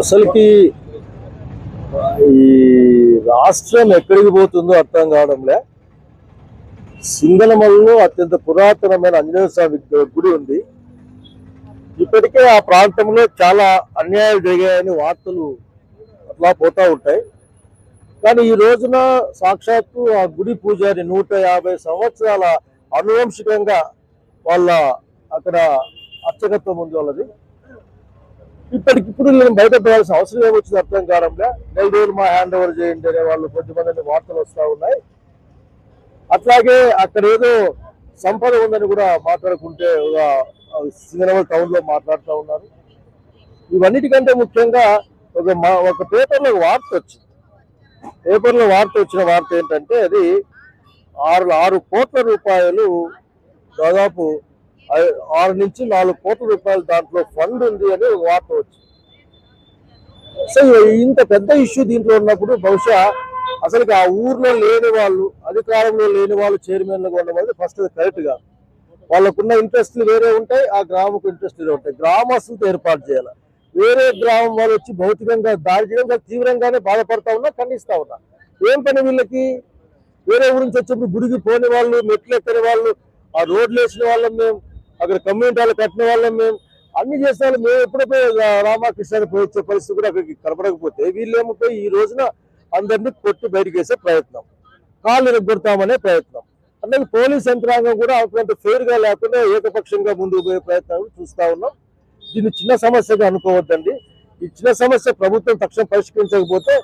అసలుకి ఈ రాష్ట్రం ఎక్కడికి పోతుందో అర్థం కావడంలే. సింగనమల్లో అత్యంత పురాతనమైన ఆంజనేయ స్వామి గుడి ఉంది. ఇప్పటికే ఆ ప్రాంతంలో చాలా అన్యాయాలు జరిగాయని వార్తలు అట్లా పోతా ఉంటాయి. కానీ ఈ రోజున సాక్షాత్తు ఆ గుడి పూజారి నూట యాభై సంవత్సరాల అనువంశికంగా వాళ్ళ అక్కడ అర్చకత్వం ఉంది వాళ్ళది. ఇప్పటికిప్పుడు నేను బయటపడాల్సిన అవసరం ఏమొచ్చింది అర్థం కావడంగా నెల రోజులు మా హ్యాండ్ ఓవర్ చేయండి అనే వాళ్ళు కొద్దిమంది వార్తలు వస్తూ ఉన్నాయి. అట్లాగే అక్కడ ఏదో సంపద ఉందని కూడా మాట్లాడుకుంటే సింగనగర్ టౌన్లో మాట్లాడుతూ ఉన్నారు. ఇవన్నిటికంటే ముఖ్యంగా ఒక మా ఒక పేపర్లో వార్త వచ్చింది. పేపర్లో వార్త వచ్చిన వార్త ఏంటంటే అది ఆరు ఆరు కోట్ల రూపాయలు దాదాపు ఆరు నుంచి నాలుగు కోట్ల రూపాయలు దాంట్లో ఫండ్ ఉంది అని వార్త వచ్చింది. సో ఇంత పెద్ద ఇష్యూ దీంట్లో ఉన్నప్పుడు బహుశా అసలు ఆ ఊర్లో లేని వాళ్ళు అధికారంలో లేని వాళ్ళు చైర్మన్లుగా ఉన్న వాళ్ళు ఫస్ట్ అది కరెక్ట్ కాదు వాళ్ళకున్న ఇంట్రెస్ట్లు వేరే ఉంటాయి ఆ గ్రామకు ఇంట్రెస్ట్ వేరే ఉంటాయి. గ్రామస్తులతో ఏర్పాటు చేయాలి. వేరే గ్రామం వాళ్ళు వచ్చి భౌతికంగా దాడి చేయడం తీవ్రంగానే బాధపడతా ఉన్నా ఖండిస్తా ఉన్నా. ఏం పని వీళ్ళకి? వేరే ఊరించి నుంచి వచ్చినప్పుడు గుడికి పోని వాళ్ళు మెట్లు ఎక్కని వాళ్ళు ఆ రోడ్లు వేసిన వాళ్ళం మేము. అక్కడ కమ్యూనిటీ వాళ్ళు కట్టిన వాళ్ళం మేము. అన్ని చేసిన వాళ్ళు మేము ఎప్పుడైతే రామకృష్ణ పోయి వచ్చే పరిస్థితి కూడా అక్కడికి కనపడకపోతే వీళ్ళేమో పోయి ఈ రోజున అందరినీ కొట్టి బయటకు వేసే ప్రయత్నం. కాళ్ళు ఎగ్గొడతామనే ప్రయత్నం. అలాగే పోలీస్ యంత్రాంగం కూడా అంత ఫెయిర్గా లేకుండా ఏకపక్షంగా ముందుకు పోయే ప్రయత్నాలు చూస్తూ ఉన్నాం. దీన్ని చిన్న సమస్యగా అనుకోవద్దండి. ఈ చిన్న సమస్య ప్రభుత్వం తక్షణం పరిష్కరించకపోతే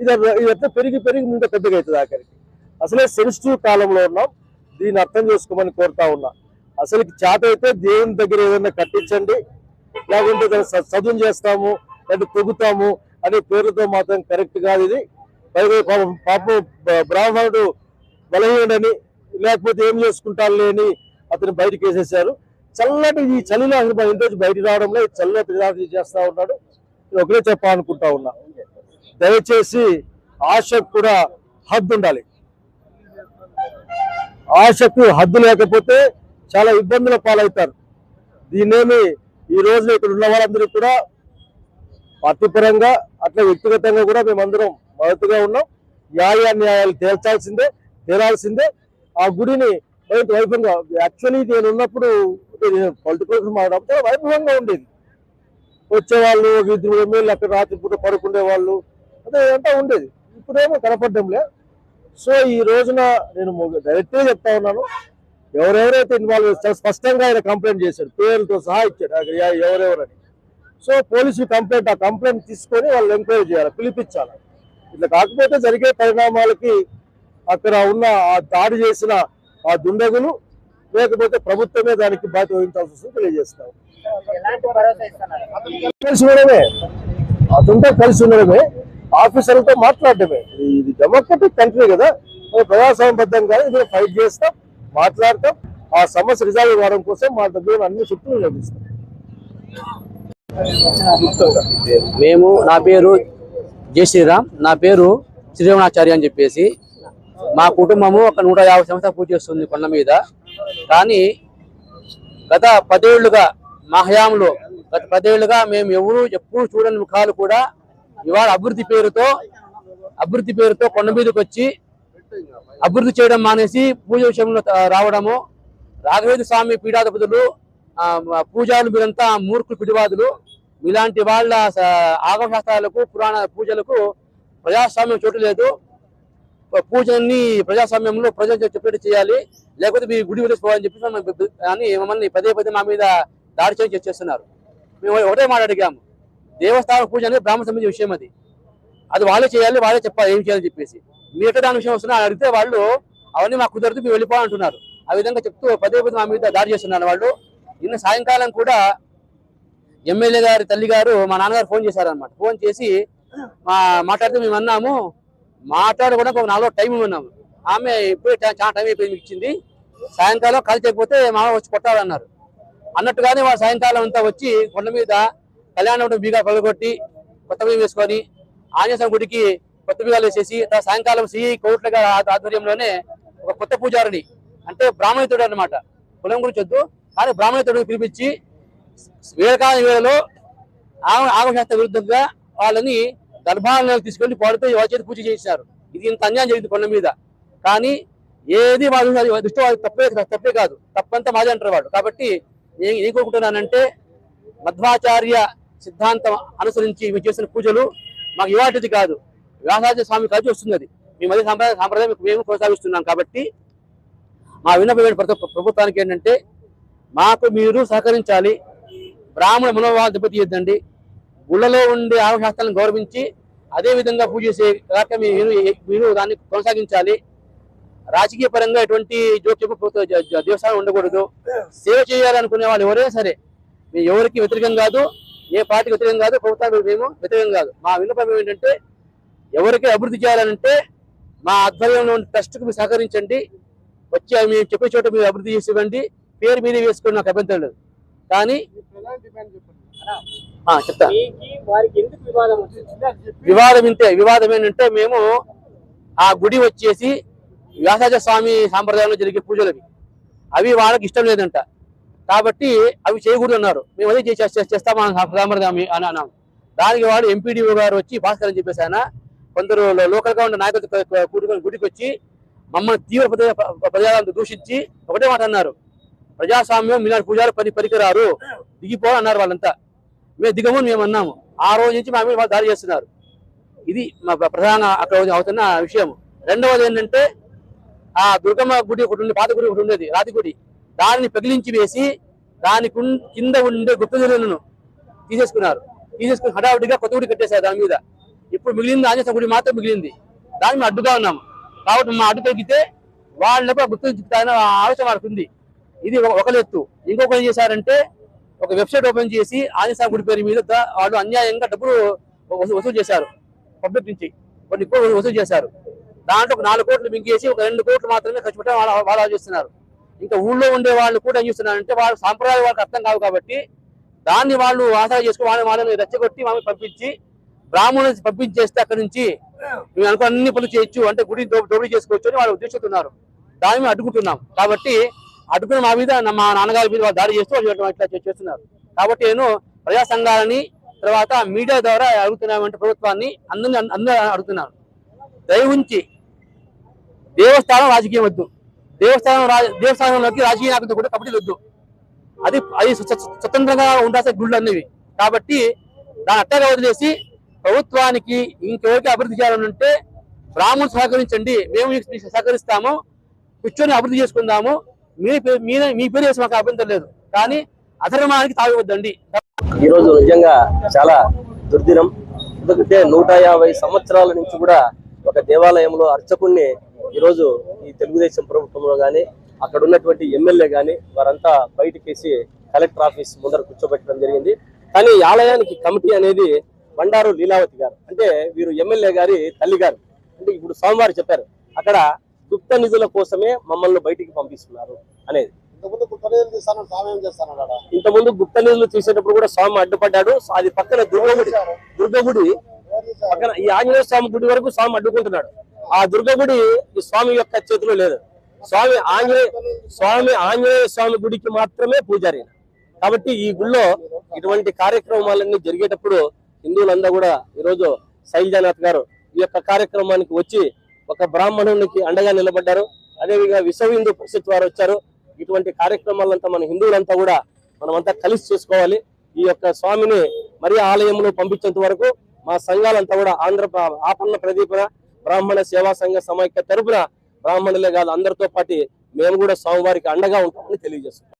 ఇది ఇదంతా పెరిగి పెరిగి ముందు పెద్దగా అవుతుంది ఆఖరికి అసలే సెన్సిటివ్ కాలంలో ఉన్నాం. దీన్ని అర్థం చేసుకోమని కోరుతా ఉన్నా. అసలు చేత అయితే దేవుని దగ్గర ఏదైనా కట్టించండి లేకుంటే దాన్ని చదువు చేస్తాము లేదా తొగుతాము అనే పేరుతో మాత్రం కరెక్ట్ కాదు ఇది. పైగా పాపం పాపం బ్రాహ్మణుడు బలహీనని లేకపోతే ఏం చేసుకుంటాను అని అతను బయటకు వేసేసారు. చల్లటి ఈ చలిలో అసలు మన ఇంటి నుంచి రావడంలో చల్లటి ప్రజాపతి చేస్తా ఉన్నాడు. నేను ఒకటే చెప్పాలనుకుంటా ఉన్నా. దయచేసి ఆశకు కూడా హద్దు ఉండాలి. ఆశకు హద్దు లేకపోతే చాలా ఇబ్బందుల పాలవుతారు. దీన్నేమి ఈ రోజున ఇక్కడ ఉన్న వాళ్ళందరికీ కూడా పార్టీపరంగా అట్లా వ్యక్తిగతంగా కూడా మేమందరం మద్దతుగా ఉన్నాం. న్యాయ న్యాయాలు తేల్చాల్సిందే తేలాల్సిందే. ఆ గుడిని వైభవంగా యాక్చువల్లీ నేను ఉన్నప్పుడు పొలిటికల్ మాట్లాడితే వైభవంగా ఉండేది. వచ్చేవాళ్ళు ఒక ఇద్దరు ఎమ్మెల్యే అక్కడ రాత్రిపూట పడుకునే వాళ్ళు అదే అంతా ఉండేది. ఇప్పుడేమో కనపడడంలే. సో ఈ రోజున నేను డైరెక్ట్గా చెప్తా ఉన్నాను. ఎవరెవరైతే ఇన్వాల్వ్ చాలా స్పష్టంగా ఆయన కంప్లైంట్ చేశాడు. పేర్లతో సహా ఇచ్చాడు. ఎవరెవరని. సో పోలీసు కంప్లైంట్ ఆ కంప్లైంట్ తీసుకొని వాళ్ళు ఎంక్వైరీ చేయాలి పిలిపించాలి. ఇట్లా కాకపోతే జరిగే పరిణామాలకి అక్కడ ఉన్న ఆ దాడి చేసిన ఆ దుండగులు లేకపోతే ప్రభుత్వమే దానికి బాధ్యత వహించాల్సి వస్తుంది తెలియజేస్తాం కలిసి ఉండడమే. అతనితో కలిసి ఉండడమే. ఆఫీసర్లతో మాట్లాడటమే ఇది డెమోక్రటిక్ కంట్రీ కదా. మరి ప్రజాస్వామ్యబద్ధంగా ఇది ఫైట్ చేస్తాం. మాట్లాడతాం. ఆ సమస్య రిజాల్వ్ కావడం కోసం మా దగ్గర అన్ని చుట్టూ లభిస్తాం మేము నా పేరు జై శ్రీరామ్. నా పేరు శ్రీరమణాచార్య అని చెప్పేసి మా కుటుంబము ఒక నూట యాభై సంవత్సరాలు పూజ చేస్తుంది కొండ మీద. కానీ గత పదేళ్ళుగా మా హయాంలో గత పదేళ్ళుగా మేము ఎవరు ఎప్పుడు చూడని ముఖాలు కూడా ఇవాళ అభివృద్ధి పేరుతో అభివృద్ధి పేరుతో కొండ మీదకి వచ్చి అభివృద్ధి చేయడం మానేసి పూజ విషయంలో రావడము. రాఘవేంద్ర స్వామి పీఠాధిపతులు పూజలు మీరంతా మూర్ఖులు పిడివాదులు. ఇలాంటి వాళ్ళ ఆగమశాస్త్రాలకు పురాణ పూజలకు ప్రజాస్వామ్యం చోటు లేదు. పూజల్ని ప్రజాస్వామ్యంలో ప్రజలు చెప్పేట్టు చేయాలి. లేకపోతే మీ గుడి వదిలిపోవాలని చెప్పి అని మమ్మల్ని పదే పదే మా మీద దాడి చేసి చేస్తున్నారు. మేము ఒకటే మాట్లాడిగాము దేవస్థాన పూజ అనేది బ్రాహ్మణ సంబంధించిన విషయం అది. అది వాళ్ళే చేయాలి వాళ్ళే చెప్పాలి ఏం చేయాలని చెప్పేసి. మిగతా దాని విషయం వస్తున్నా అడిగితే వాళ్ళు అవన్నీ మాకు కుదరదు మేము వెళ్ళిపోవాలంటున్నారు ఆ విధంగా చెప్తూ పదే పదే మా మీద దాడి చేస్తున్నారు వాళ్ళు. నిన్న సాయంకాలం కూడా ఎమ్మెల్యే గారి తల్లి గారు మా నాన్నగారు ఫోన్ చేశారనమాట ఫోన్ చేసి మా మాట్లాడితే మేము అన్నాము. మాట్లాడుకోవడానికి ఒక నాలుగు టైం ఉన్నాము ఆమె ఇప్పుడే చాలా టైం అయిపోయింది ఇచ్చింది. సాయంకాలం కాల్ చేయకపోతే మామ వచ్చి కొట్టాలన్నారు. అన్నట్టుగానే వాళ్ళు సాయంకాలం అంతా వచ్చి కొండ మీద కళ్యాణం బీగా పగలగొట్టి కొత్త బియ్యం వేసుకొని ఆంజనేయ గుడికి కొత్త బిగాలు వేసేసి తర్వాత సాయంకాలం సిఐ కోట్ల గారి ఆధ్వర్యంలోనే ఒక కొత్త పూజారిని అంటే బ్రాహ్మణితుడు అనమాట కులం గురించి వద్దు కానీ బ్రాహ్మణితుడిని పిలిపించి వేళకాల వేళలో ఆగ- ఆగమశాస్త్ర విరుద్ధంగా వాళ్ళని గర్భాలను తీసుకెళ్ళి పాడుతూ వాళ్ళ చేతి పూజ చేశారు. ఇది ఇంత అన్యాయం జరిగింది కొండ మీద. కానీ ఏది వాళ్ళు దృష్టి వాళ్ళు తప్పే తప్పే కాదు. తప్పంతా మాదే అంటారు వాళ్ళు కాబట్టి నేను ఏం కోరుకుంటున్నానంటే మధ్వాచార్య సిద్ధాంతం అనుసరించి మేము చేసిన పూజలు మాకు ఇవాటిది కాదు. వ్యాసాచ స్వామి కలిసి వస్తుంది అది మేము అదే సాంప్రదాయ సాంప్రదాయం మేము కొనసాగిస్తున్నాం కాబట్టి మా విన్నపమైన ప్రతి ప్రభుత్వానికి ఏంటంటే మాకు మీరు సహకరించాలి. బ్రాహ్మణ మనోభావాలు దెబ్బతీయద్దండి. గుళ్ళలో ఉండే ఆవశాస్త్రాలను గౌరవించి అదే విధంగా పూజ చేసే కాక మీరు మీరు దాన్ని కొనసాగించాలి. రాజకీయ పరంగా ఎటువంటి జోక్యం దేవస్థానం ఉండకూడదు. సేవ చేయాలనుకునే వాళ్ళు ఎవరైనా సరే మేము ఎవరికి వ్యతిరేకం కాదు ఏ పార్టీకి వ్యతిరేకం కాదు ప్రభుత్వానికి మేము వ్యతిరేకం కాదు. మా విన్నపం ఏంటంటే ఎవరికి అభివృద్ధి చేయాలంటే మా ఆధ్వర్యంలో ఉన్న ట్రస్ట్కు మీరు సహకరించండి. వచ్చి మేము చెప్పే చోట మీరు అభివృద్ధి చేసి ఇవ్వండి. పేరు మీదే వేసుకుని నాకు అభ్యంతరం లేదు. కానీ చెప్తా. వివాదం ఇంతే వివాదం ఏంటంటే మేము ఆ గుడి వచ్చేసి వ్యాసాజ స్వామి సాంప్రదాయంలో జరిగే పూజలవి. అవి వాళ్ళకి ఇష్టం లేదంట. కాబట్టి అవి చేయకూడదు అన్నారు. మేము అదే చేసి సాంప్రదాయం అని అన్నాం. దానికి వాడు ఎంపీడీఓ గారు వచ్చి భాస్కర్ అని చెప్పేసి ఆయన కొందరు లోకల్గా ఉన్న నాయకులతో కూడుకొని గుడికి వచ్చి మమ్మల్ని తీవ్ర పద- దూషించి ఒకటే మాట అన్నారు. ప్రజాస్వామ్యం మీలాంటి పూజారు పని పరికరారు దిగిపో అన్నారు వాళ్ళంతా. మేము దిగము మేము అన్నాము. ఆ రోజు నుంచి మా మీద వాళ్ళు దాడి చేస్తున్నారు. ఇది మా ప్రధాన అక్కడ అవుతున్న విషయం రెండవది ఏంటంటే ఆ దుర్గమ్మ గుడి ఒకటి ఉంది పాత గుడి ఒకటి ఉండేది రాతి గుడి. దానిని పగిలించి వేసి దాని కింద ఉండే గుప్తజనులను తీసేసుకున్నారు. తీసేసుకుని హడావుడిగా కొత్త గుడి కట్టేశారు దాని మీద. ఇప్పుడు మిగిలింది ఆంజనేయ గుడి మాత్రం మిగిలింది. దాన్ని మేము అడ్డుగా ఉన్నాము. కాబట్టి మా అడ్డు తగ్గితే వాళ్ళని కూడా ఆలోచన వాళ్ళకు ఉంది. ఇది ఒక- ఎత్తు. ఇంకొక ఏం చేశారంటే ఒక వెబ్సైట్ ఓపెన్ చేసి ఆంజనేయ గుడి పేరు మీద వాళ్ళు అన్యాయంగా డబ్బులు వసూలు చేశారు. పబ్లిక్ నుంచి కొన్ని కోట్లు వసూలు చేశారు. దాంట్లో ఒక నాలుగు కోట్లు మింగేసి ఒక రెండు కోట్లు మాత్రమే ఖర్చు పెట్టడం వాళ్ళు వాళ్ళు ఆలోచిస్తున్నారు. ఇంకా ఊళ్ళో ఉండే వాళ్ళు కూడా ఏం చేస్తున్నారంటే వాళ్ళ సాంప్రదాయం వాళ్ళకి అర్థం కావు కాబట్టి దాన్ని వాళ్ళు ఆసరా చేసుకుని వాళ్ళని వాళ్ళని రెచ్చగొట్టి మమ్మల్ని పంపించి బ్రాహ్మణులు పంపించేస్తే అక్కడి నుంచి మేము అన్ని పనులు చేయొచ్చు అంటే గుడి దోపిడీ చేసుకోవచ్చు అని వాళ్ళు ఉద్దేశిస్తున్నారు. దాన్ని మేము అడ్డుకుంటున్నాం. కాబట్టి అడ్డుకున్న మా మీద మా నాన్నగారి మీద వాళ్ళు దాడి చేస్తూ ఇట్లా చేస్తున్నారు. కాబట్టి నేను ప్రజా సంఘాలని తర్వాత మీడియా ద్వారా అడుగుతున్నామంటే ప్రభుత్వాన్ని అందరినీ అందరూ అడుగుతున్నాను దయ ఉంచి దేవస్థానం రాజకీయం వద్దు. దేవస్థానం దేవస్థానంలోకి రాజకీయ నాయకులు కూడా కమిటీలు వద్దు. అది అది స్వతంత్రంగా ఉండాల్సిన గుళ్ళు అనేవి కాబట్టి దాన్ని అట్టగా వదిలేసి ప్రభుత్వానికి ఇంకెవరికి అభివృద్ధి చేయాలనుంటే బ్రాహ్మణులు సహకరించండి మేము మీకు సహకరిస్తాము కూర్చొని అభివృద్ధి చేసుకుందాము. మీ పేరు మీ- మీ పేరు వేసి మాకు అభ్యంతరం లేదు. కానీ అధర్మానికి తాగవద్దండి ఈ రోజు నిజంగా చాలా దుర్దినం. ఎందుకంటే నూట యాభై సంవత్సరాల నుంచి కూడా ఒక దేవాలయంలో అర్చకుణ్ణి ఈరోజు ఈ తెలుగుదేశం ప్రభుత్వంలో కానీ అక్కడ ఉన్నటువంటి ఎమ్మెల్యే కానీ వారంతా బయటకేసి కలెక్టర్ ఆఫీస్ ముందర కూర్చోబెట్టడం జరిగింది. కానీ ఆలయానికి కమిటీ అనేది బండారు లీలావతి గారు. అంటే వీరు ఎమ్మెల్యే గారి తల్లి గారు. అంటే ఇప్పుడు సోమవారం చెప్పారు అక్కడ గుప్త నిధుల కోసమే మమ్మల్ని బయటికి పంపిస్తున్నారు అనేది. ఇంతకుముందు గుప్త నిధులు తీసేటప్పుడు కూడా స్వామి అడ్డుపడ్డాడు. అది పక్కన దుర్గగుడి. దుర్గగుడి పక్కన ఈ ఆంజనేయ స్వామి గుడి వరకు స్వామి అడ్డుకుంటున్నాడు. ఆ దుర్గగుడి ఈ స్వామి యొక్క చేతిలో లేదు. స్వామి ఆంజనేయ స్వామి ఆంజనేయ స్వామి గుడికి మాత్రమే పూజారి కాబట్టి ఈ గుళ్ళో ఇటువంటి కార్యక్రమాలన్నీ జరిగేటప్పుడు హిందువులందరూ కూడా ఈరోజు శైలజానాథ్ గారు ఈ యొక్క కార్యక్రమానికి వచ్చి ఒక బ్రాహ్మణునికి అండగా నిలబడ్డారు. అదేవిధంగా విశ్వ హిందూ పరిషత్ వారు వచ్చారు. ఇటువంటి కార్యక్రమాలంతా మన హిందువులంతా కూడా మనమంతా కలిసి చేసుకోవాలి. ఈ యొక్క స్వామిని మరి ఆలయంలో పంపించేంత వరకు మా సంఘాలంతా కూడా ఆంధ్ర ఆపన్న ప్రదీపన బ్రాహ్మణ సేవా సంఘ సమైక్య తరపున బ్రాహ్మణులే కాదు అందరితో పాటు మేము కూడా స్వామివారికి అండగా ఉంటామని తెలియజేస్తున్నాం.